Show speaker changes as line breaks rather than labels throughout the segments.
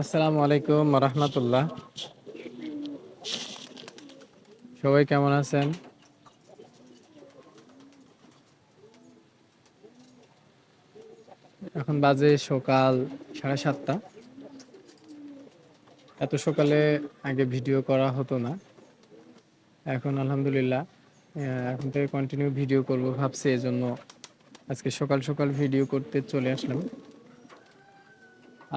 আসসালামু আলাইকুম রহমতুল্লাহ। সবাই কেমন আছেন? এখন বাজে সকাল সাড়ে সাতটা। এত সকালে আগে ভিডিও করা হতো না। এখন আলহামদুলিল্লাহ এখন থেকে কন্টিনিউ ভিডিও করব ভাবছি এই জন্য আজকে সকাল সকাল ভিডিও করতে চলে আসলাম।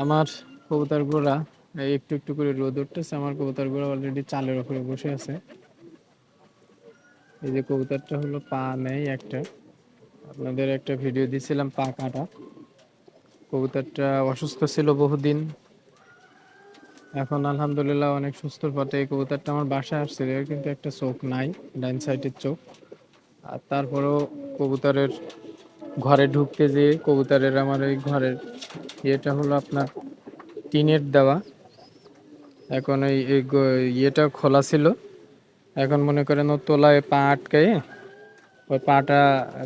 আমার কবুতরগুলা, এই একটু একটু করে রোদ উঠতেছে, আমার কবুতরগুলো অলরেডি চালের উপরে বসে আছে। এই যে কবুতরটা হলো পা নেই একটা। আপনাদের একটা ভিডিও দিছিলাম পা কাটা। কবুতরটা অসুস্থ ছিল বহুদিন। এখন আলহামদুলিল্লাহ অনেক সুস্থ পথে এই কবুতরটা আমার বাসায় আসছিল, কিন্তু একটা চোখ নাই ডাইন সাইডের চোখ। আর তারপরেও কবুতরের ঘরে ঢুকতে যেয়ে কবুতরের আমার এই ঘরের ইয়েটা হলো আপনার টিনের দেওয়া। এখন এই ইয়েটা খোলা ছিল। এখন মনে করেন ও তোলায় পা আটকায়ে ওই পাটা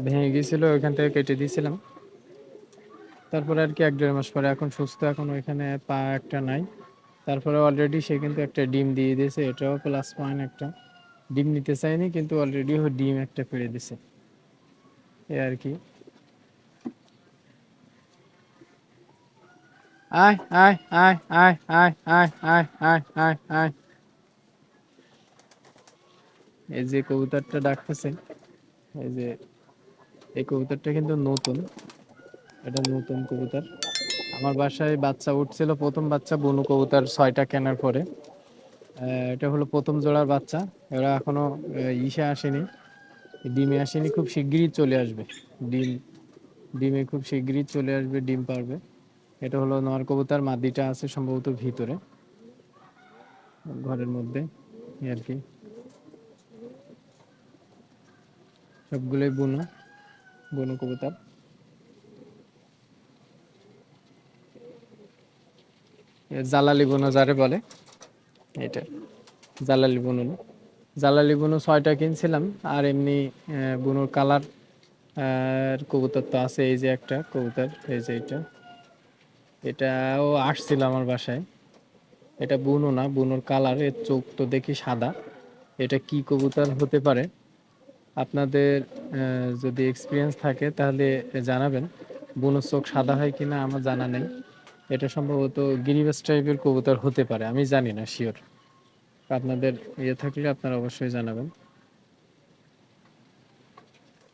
ভেঙে গিয়েছিল, ওইখান থেকে কেটে দিয়েছিলাম। তারপরে আর কি এক দেড় মাস পরে, এখন সুস্থ, এখন ওইখানে পা একটা নাই। তারপরে অলরেডি সে কিন্তু একটা ডিম দিয়ে দিয়েছে, এটাও প্লাস পয়েন্ট একটা। ডিম নিতে চায়নি, কিন্তু অলরেডি ও ডিম একটা পেড়ে দিছে এ আর কি। আয় আয় আয় আয় আয় আয় আয় আয় আয় আয় এই যে কবুতরটা ডাকতেছে, এই যে এই কবুতরটা কিন্তু নতুন, এটা নতুন কবুতর। আমার বাসায় বাচ্চা উঠছিল, প্রথম বাচ্চা বনু কবুতর ছয়টা কেনার পরে। এটা হলো প্রথম জোড়ার বাচ্চা, এরা এখনও ইসে আসেনি, ডিমে আসেনি, খুব শিগগিরই চলে আসবে। ডিম, ডিমে খুব শিগগিরই চলে আসবে, ডিম পারবে। এটা হলো নর কবুতর মাদিটা আছে সম্ভবত ভিতরে, ঘরের মধ্যে আর কি। সবগুলোই বুনো বুনো কবুতর। জালালি বুনো যারে বলে এটা জালালি বুনো। জালালি বুনো ছয়টা কিনছিলাম, আর এমনি বুনোর কালার কবুতর তো আছে, এই যে একটা কবুতর, এই যে এটা এটাও আসছিল আমার বাসায়। এটা বুনো না, বুনোর কালারের চোখ তো দেখি সাদা। এটা কি কবুতর হতে পারে? আপনাদের যদি এক্সপিরিয়েন্স থাকে তাহলে জানাবেন। বুনোর চোখ সাদা হয় কিনা আমার জানা নেই। এটা সম্ভবত গিরিবাস টাইপের কবুতর হতে পারে, আমি জানি না শিওর আপনাদের ইয়ে থাকলে আপনারা অবশ্যই জানাবেন।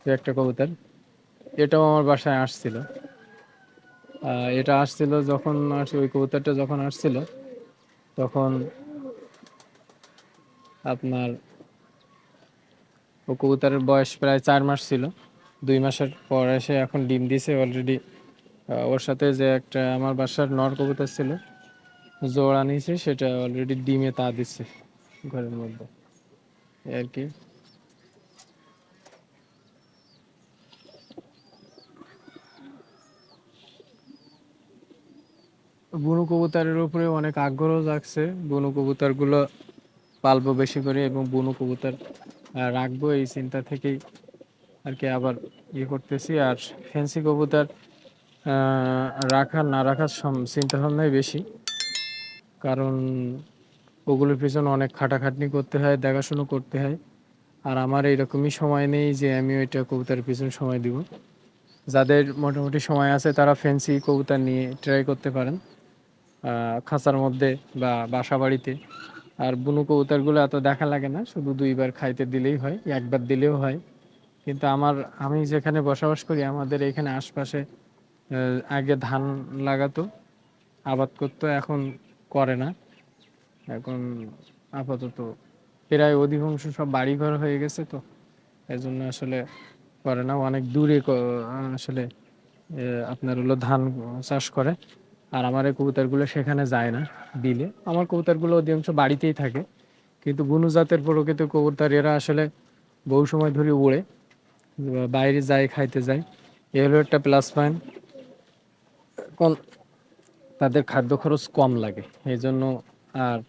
একটা কবুতর। এটাও আমার বাসায় আসছিল। এটা আসছিল যখন আস- ওই কবুতরটা যখন আসছিল, তখন আপনার ও কবুতরের বয়স প্রায় চার মাস ছিল। দুই মাসের পর এসে এখন ডিম দিছে অলরেডি ওর সাথে যে একটা আমার বাসার নর কবুতর ছিল, জোড়া নিয়েছে সেটা অলরেডি ডিমে তা দিচ্ছে ঘরের মধ্যে। আর কি। বুনো কবুতরের উপরে অনেক আগ্রহ জাগছে। বুনো কবুতরগুলো পালবো বেশি করে এবং বুনো কবুতর রাখব এই চিন্তা থেকেই আর কি আবার ইয়ে করতেছি। আর ফ্যান্সি কবুতর রাখার, না রাখার চিন্তা ভাবনাই বেশি। কারণ ওগুলোর পিছনে অনেক খাটাখাটনি করতে হয়, দেখাশুনো করতে হয়। আর আমার এইরকমই সময় নেই যে আমি ওইটা কবুতরের পিছনে সময় দিব। যাদের মোটামুটি সময় আছে তারা ফ্যান্সি কবুতর নিয়ে ট্রাই করতে পারেন। খাঁচার মধ্যে বা বাসা বাড়িতে আর বুনো কবুতরগুলো এত দেখা লাগে না, শুধু দুইবার খাইতে দিলেই হয়, একবার দিলেও হয়। কিন্তু আমার, আমি যেখানে বসবাস করি, আমাদের এখানে আশপাশে আগে ধান লাগাতো, আবাদ করতো, এখন করে না। এখন আপাতত প্রায় অধিকাংশ সব বাড়িঘর হয়ে গেছে তো এই জন্য আসলে করে না। অনেক দূরে আসলে আপনার হলো ধান চাষ করে। আর আমার এই কবুতরগুলো সেখানে যায় না, বিলে। আমার কবুতরগুলো অধিকাংশ বাড়িতেই থাকে, কিন্তু বুনু জাতের প্রকৃত কবুতর, এরা আসলে বহু সময় ধরে উড়ে, বাইরে যায়, খাইতে যায়। এ হলো একটা প্লাস পয়েন্ট এখন তাদের খাদ্য খরচ কম লাগে এই জন্য আর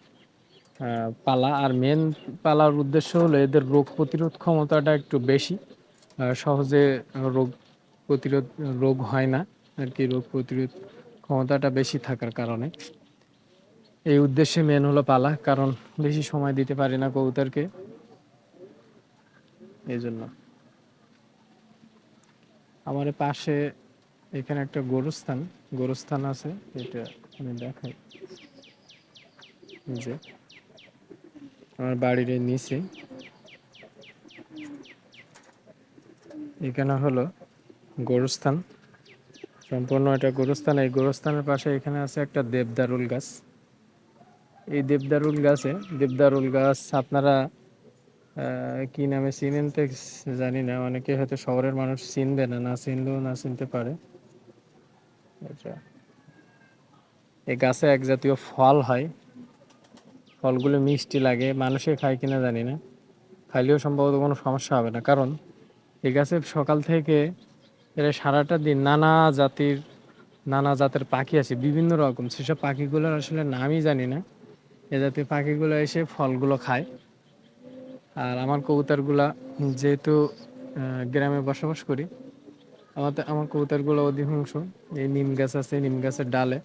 পালা, আর মেন পালার উদ্দেশ্য হলো এদের রোগ প্রতিরোধ ক্ষমতাটা একটু বেশি। সহজে রোগ প্রতিরোধ, রোগ হয় না, আর কি রোগ প্রতিরোধ ক্ষমতাটা বেশি থাকার কারণে। এই উদ্দেশ্যে মেন হলো পালা, কারণ বেশি সময় দিতে পারি না কবুতরকে। এই জন্য আমার পাশে এখানে একটা গরুস্থান গরুস্থান আছে, এটা আমি দেখাই। যে, আমার বাড়ির নিচে। এখানে হলো গরুস্থান। সম্পূর্ণ এটা গরুস্থান। এই গরুস্থানের পাশে এখানে আছে একটা দেবদারুল গাছ। এই দেবদারুল গাছে, দেবদারুল গাছ আপনারা কি নামে চিনেন তো জানি না। অনেকে হয়তো শহরের মানুষ চিনবে না না চিনলেও না চিনতে পারে। এটা এই গাছে এক জাতীয় ফল হয়। ফলগুলো মিষ্টি লাগে, মানুষে খায় কিনা জানি না। খাইলেও সম্ভবত কোনো সমস্যা হবে না। কারণ এই গাছে সকাল থেকে এরা সারাটা দিন নানা জাতির, নানা জাতের পাখি আছে, বিভিন্ন রকম। সেসব পাখিগুলোর আসলে নামই জানি না। এ জাতীয় পাখিগুলো এসে ফলগুলো খায়। আর আমার কবুতরগুলা, যেহেতু গ্রামে বসবাস করি আমাদের আমার কবুতরগুলো অধিকাংশ এই নিম গাছ আছে, নিম গাছের ডালে।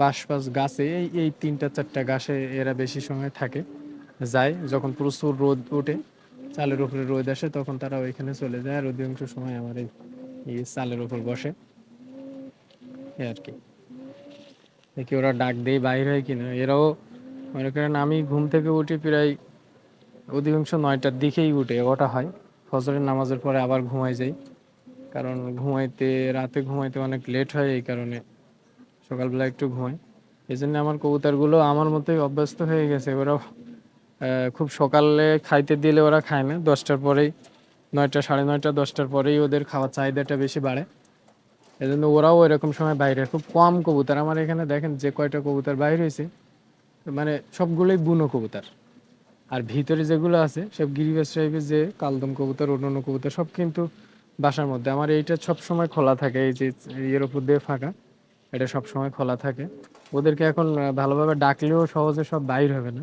বাঁশ বাস গাছে, এই এই তিনটা চারটা গাছে এরা বেশি সময় থাকে, যায়। যখন প্রচুর রোদ ওঠে, চালের উপরে রোদ আসে, তখন তারা ওইখানে চলে যায়। আর অধিকাংশ সময় আমার এই চালের উপর বসে। এই আর কি। দেখি ওরা ডাক দিয়ে বাইর হয় কিনা। এরাও মনে করেন আমি ঘুম থেকে উঠি প্রায় অধিকাংশ নয়টার দিকেই উঠে, ওটা হয়। ফজরের নামাজের পরে আবার ঘুমাই যাই। কারণ ঘুমাইতে, রাতে ঘুমাইতে অনেক লেট হয় এই কারণে সকালবেলা একটু ঘুমাই। এই জন্য আমার কবুতরগুলো আমার মতোই অভ্যস্ত হয়ে গেছে। ওরা খুব সকালে খাইতে দিলে ওরা খায় না। দশটার পরেই নয়টা, সাড়ে নয়টা, দশটার পরেই ওদের খাওয়ার চাহিদাটা বেশি বাড়ে। এই জন্য ওরাও এরকম সময় বাইরে খুব কম কবুতর। আমার এখানে দেখেন যে কয়টা কবুতর বাইরে হয়েছে মানে সবগুলোই বুনো কবুতর। আর ভিতরে যেগুলো আছে, সব গিরিবাস টাইপের যে কালদম কবুতর, অন্যান্য কবুতর, সব কিন্তু বাসার মধ্যে। আমার এইটা সব সময় খোলা থাকে, এই যে এর উপর দিয়ে ফাঁকা, এটা সব সময় খোলা থাকে। ওদেরকে এখন ভালোভাবে ডাকলেও সহজে সব বাইর হবে না।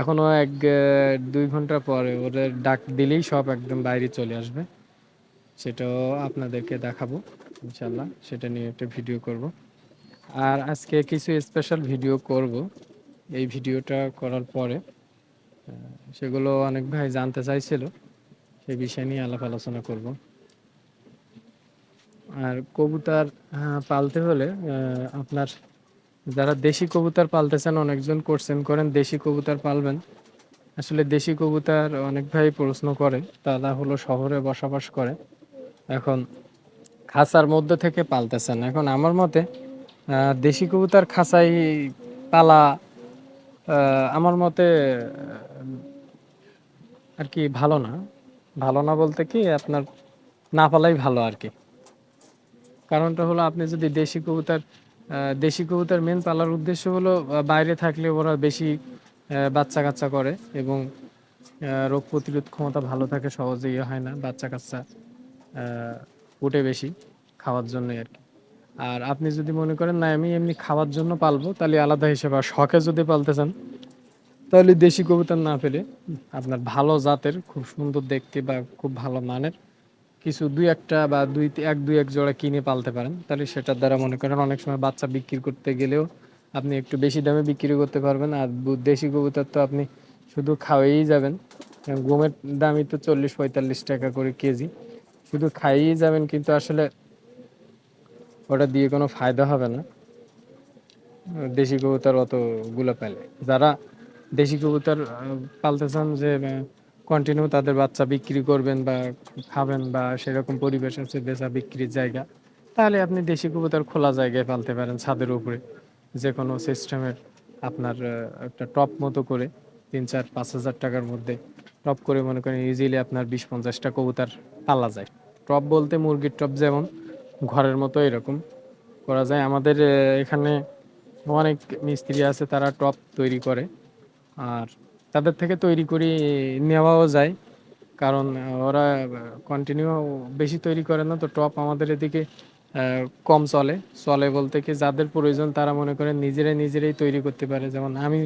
এখনও এক দুই ঘণ্টা পরে ওদের ডাক দিলেই সব একদম বাইরে চলে আসবে। সেটাও আপনাদেরকে দেখাবো ইনশাল্লাহ সেটা নিয়ে একটা ভিডিও করব। আর আজকে কিছু স্পেশাল ভিডিও করব। এই ভিডিওটা করার পরে সেগুলো অনেক ভাই জানতে চাইছিল সেই বিষয় নিয়ে আলাপ আলোচনা করব। আর কবুতর আহ, পালতে হলে আপনার যারা দেশি কবুতর পালতেছেন, অনেকজন কোর্সেন করেন, দেশি কবুতর পালবেন? আসলে দেশি কবুতর অনেক ভাই প্রশ্ন করে তারা হলো শহরে বসবাস করে। এখন খাঁচার মধ্যে থেকে পালতেছেন। এখন আমার মতে দেশি কবুতর খাঁচাই পালা আমার মতে আর কি ভালো না। ভালো না বলতে কি, আপনার না পালাই ভালো আর কি। কারণটা হলো আপনি যদি দেশি কবুতর দেশি কবুতর মেন পালার উদ্দেশ্য হলো বাইরে থাকলে ওরা বেশি বাচ্চা কাচ্চা করে এবং রোগ প্রতিরোধ ক্ষমতা ভালো থাকে, সহজে ইয়ে হয় না বাচ্চা কাচ্চা উঠে বেশি খাওয়ার জন্য আর কি। আর আপনি যদি মনে করেন, না, আমি এমনি খাওয়ার জন্য পালবো, তাহলে আলাদা হিসেবে, আর শখে যদি পালতে চান, তাহলে দেশি কবুতর না পেলে আপনার ভালো জাতের, খুব সুন্দর দেখতে বা খুব ভালো মানের কিছু দুই একটা বা দুই এক দুই, এক জোড়া কিনে পালতে পারেন। তাহলে সেটার দ্বারা মনে করেন অনেক সময় বাচ্চা বিক্রি করতে গেলেও আপনি একটু বেশি দামে বিক্রি করতে পারবেন। আর দেশি কবুতর তো আপনি শুধু খাওয়াই যাবেন। গমের দামই তো চল্লিশ, পঁয়তাল্লিশ টাকা করে কেজি। শুধু খাইয়েই যাবেন কিন্তু আসলে ওটা দিয়ে কোনো ফায়দা হবে না। দেশি কবুতর অতগুলো পেলে। যারা দেশি কবুতর পালতে চান যে কন্টিনিউ তাদের বাচ্চা বিক্রি করবেন বা খাবেন বা সেরকম পরিবেশ আছে বেচা বিক্রির জায়গা, তাহলে আপনি দেশি কবুতর খোলা জায়গায় পালতে পারেন ছাদের উপরে। যে কোনো সিস্টেমের আপনার একটা টপ মতো করে তিন, চার, পাঁচ হাজার টাকার মধ্যে টপ করে মনে করেন ইজিলি আপনার বিশ পঞ্চাশটা কবুতর পালা যায়। টপ বলতে মুরগির টপ যেমন, ঘরের মতো এরকম করা যায়। আমাদের এখানে অনেক মিস্ত্রি আছে তারা টপ তৈরি করে। আর তাদের থেকে তৈরি করে নেওয়াও যায়। কারণ ওরা কন্টিনিউ বেশি তৈরি করে না, তো টপ আমাদের এদিকে কম চলে। চলে বলতে কি, যাদের প্রয়োজন তারা মনে করেন নিজেরাই নিজেরাই তৈরি করতে পারে। যেমন আমি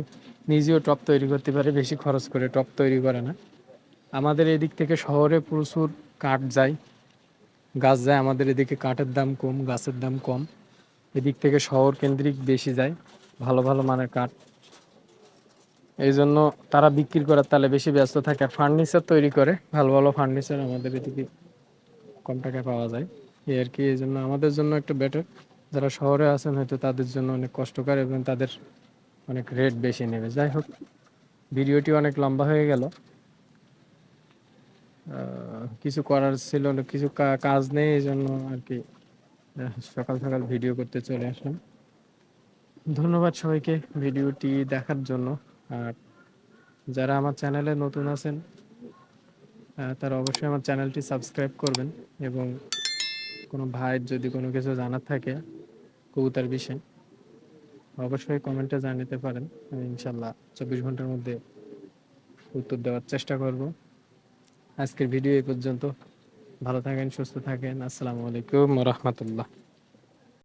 নিজেও টপ তৈরি করতে পারি, বেশি খরচ করে টপ তৈরি করে না। আমাদের এদিক থেকে শহরে প্রচুর কাঠ যায়। গাছ যায়, আমাদের এদিকে কাঠের দাম কম, গাছের দাম কম। এদিক থেকে শহর কেন্দ্রিক বেশি যায়। ভালো ভালো মানের কাঠ এই জন্য তারা বিক্রি করার তালে বেশি ব্যস্ত থাকে। আর ফার্নিচার তৈরি করে, ভালো ভালো ফার্নিচার আমাদের এদিকে কম টাকায় পাওয়া যায়। এই আর কি এই জন্য আমাদের জন্য একটু বেটার যারা শহরে আছেন হয়তো তাদের জন্য অনেক কষ্টকর এবং তাদের অনেক রেট বেশি নেবে। যাই হোক, ভিডিওটি অনেক লম্বা হয়ে গেল। কিছু করার ছিল না, কিছু কাজ নেই এই জন্য আর কি সকাল সকাল ভিডিও করতে চলে আসলাম। ধন্যবাদ সবাইকে ভিডিওটি দেখার জন্য। আর যারা আমার চ্যানেলে নতুন আছেন তারা অবশ্যই আমার চ্যানেলটি সাবস্ক্রাইব করবেন এবং কোনো ভাইয়ের যদি কোনো কিছু জানার থাকে, কবুতার বিষয়ে অবশ্যই কমেন্টে জানাতে পারেন। আমি ইনশাল্লাহ চব্বিশ ঘণ্টার মধ্যে উত্তর দেওয়ার চেষ্টা করব। আজকের ভিডিও এই পর্যন্ত। ভালো থাকেন, সুস্থ থাকেন। আসসালামু আলাইকুম রহমতুল্লাহ।